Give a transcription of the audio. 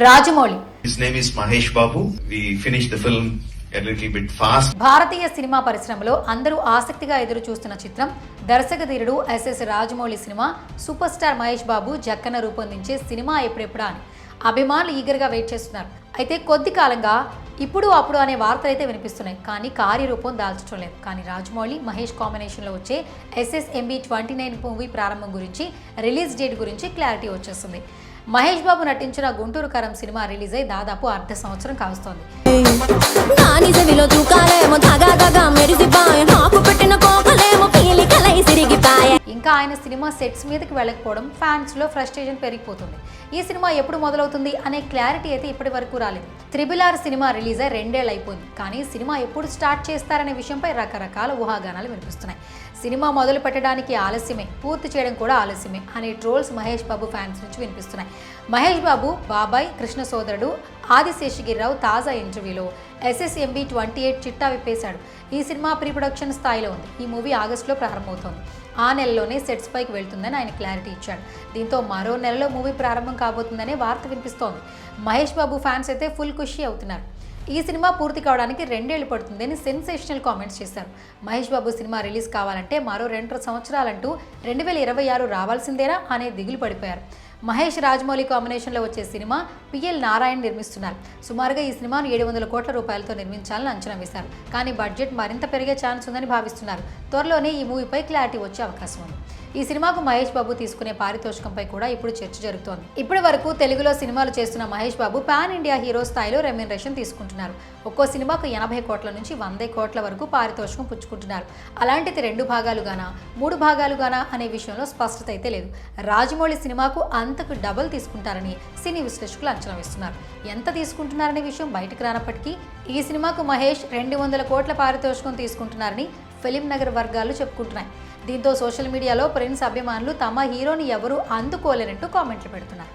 Rajamouli. His name is Mahesh Babu. We finished the film a little bit fast. భారతీయ సినిమా పరిశ్రమలో అందరూ ఆసక్తిగా ఎదురు చూస్తున్న చిత్రం దర్శక ధీరుడు ఎస్ఎస్ రాజమౌళి సినిమా సూపర్ స్టార్ మహేష్ బాబు జక్కన రూపొందించే సినిమా ఎప్పుడెప్పుడా అని. అభిమానులు ఈగర్గా వెయిట్ చేస్తున్నారు. అయితే కొద్ది కాలంగా ఇప్పుడు అప్పుడు అనే వార్తలు అయితే వినిపిస్తున్నాయి. కానీ కార్యరూపం దాల్చడం లేదు. కానీ రాజమౌళి మహేష్ కాంబినేషన్లో వచ్చే ఎస్ఎస్ఎంబి ట్వంటీ నైన్ మూవీ ప్రారంభం గురించి రిలీజ్ డేట్ గురించి క్లారిటీ వచ్చేస్తుంది. మహేష్ బాబు నటించిన గుంటూరు కరం సినిమా రిలీజ్ అయి దాదాపు అర్ధ సంవత్సరం కావస్తోంది. ఇంకా ఆయన సినిమా సెట్స్ మీదకి వెళ్ళకపోవడం ఫ్యాన్స్లో ఫ్రస్ట్రేషన్ పెరిగిపోతుంది. ఈ సినిమా ఎప్పుడు మొదలవుతుంది అనే క్లారిటీ అయితే ఇప్పటి వరకు రాలేదు. త్రిబుల్ ఆర్ సినిమా రిలీజ్ అయి రెండేళ్ళు అయిపోయింది కానీ సినిమా ఎప్పుడు స్టార్ట్ చేస్తారనే విషయంపై రకరకాల ఊహాగానాలు వినిపిస్తున్నాయి. సినిమా మొదలు పెట్టడానికి ఆలస్యమే పూర్తి చేయడం కూడా ఆలస్యమే అనే ట్రోల్స్ మహేష్ బాబు ఫ్యాన్స్ నుంచి వినిపిస్తున్నాయి. మహేష్ బాబు బాబాయ్ కృష్ణ సోదరుడు ఆదిశేషగిరిరావు తాజా ఇంటర్వ్యూలో ఎస్ఎస్ఎంబి ట్వంటీ ఎయిట్ చిట్టా విప్పేశాడు. ఈ సినిమా ప్రీ ప్రొడక్షన్ స్థాయిలో ఉంది. ఈ మూవీ ఆగస్టులో ప్రారంభమవుతోంది. ఆ నెలలోనే సెట్స్ పైకి వెళ్తుందని ఆయన క్లారిటీ ఇచ్చాడు. దీంతో మరో నెలలో మూవీ ప్రారంభం కాబోతుందనే వార్త వినిపిస్తోంది. మహేష్ బాబు ఫ్యాన్స్ అయితే ఫుల్ ఖుషి అవుతున్నారు. ఈ సినిమా పూర్తి కావడానికి రెండేళ్ళు పడుతుందని సెన్సేషనల్ కామెంట్స్ చేశారు. మహేష్ బాబు సినిమా రిలీజ్ కావాలంటే మరో రెండు సంవత్సరాలంటూ రెండు వేల ఇరవై ఆరు రావాల్సిందేనా అనే దిగులు పడిపోయారు. మహేష్ రాజమౌళి కాంబినేషన్లో వచ్చే సినిమా పిఎల్ నారాయణ్ నిర్మిస్తున్నారు. సుమారుగా ఈ సినిమాను ఏడు వందల కోట్ల రూపాయలతో నిర్మించాలని అంచనా వేశారు. కానీ బడ్జెట్ మరింత పెరిగే ఛాన్స్ ఉందని భావిస్తున్నారు. త్వరలోనే ఈ మూవీపై క్లారిటీ వచ్చే అవకాశం ఉంది. ఈ సినిమాకు మహేష్ బాబు తీసుకునే పారితోషికంపై కూడా ఇప్పుడు చర్చ జరుగుతోంది. ఇప్పటి వరకు తెలుగులో సినిమాలు చేస్తున్న Mahesh Babu pan India hero స్థాయిలో రెమ్యునరేషన్ తీసుకుంటున్నారు. ఒక్కో సినిమాకు ఎనభై కోట్ల నుంచి వంద కోట్ల వరకు పారితోషికం పుచ్చుకుంటున్నారు. అలాంటిది రెండు భాగాలుగానా? మూడు భాగాలుగానా? అనే విషయంలో స్పష్టత అయితే లేదు. రాజమౌళి సినిమాకు అంతకు డబుల్ తీసుకుంటారని సినీ విశ్లేషకులు అంచనా వేస్తున్నారు. ఎంత తీసుకుంటున్నారనే విషయం బయటకు రానప్పటికీ ఈ సినిమాకు మహేష్ రెండు వందల కోట్ల పారితోషికం తీసుకుంటున్నారని ఫిలిం నగర్ వర్గాలు చెప్పుకుంటున్నాయి. దీంతో సోషల్ మీడియాలో ప్రిన్స్ అభిమానులు తమ హీరోని ఎవరూ అందుకోలేనంటూ కామెంట్లు పెడుతున్నారు.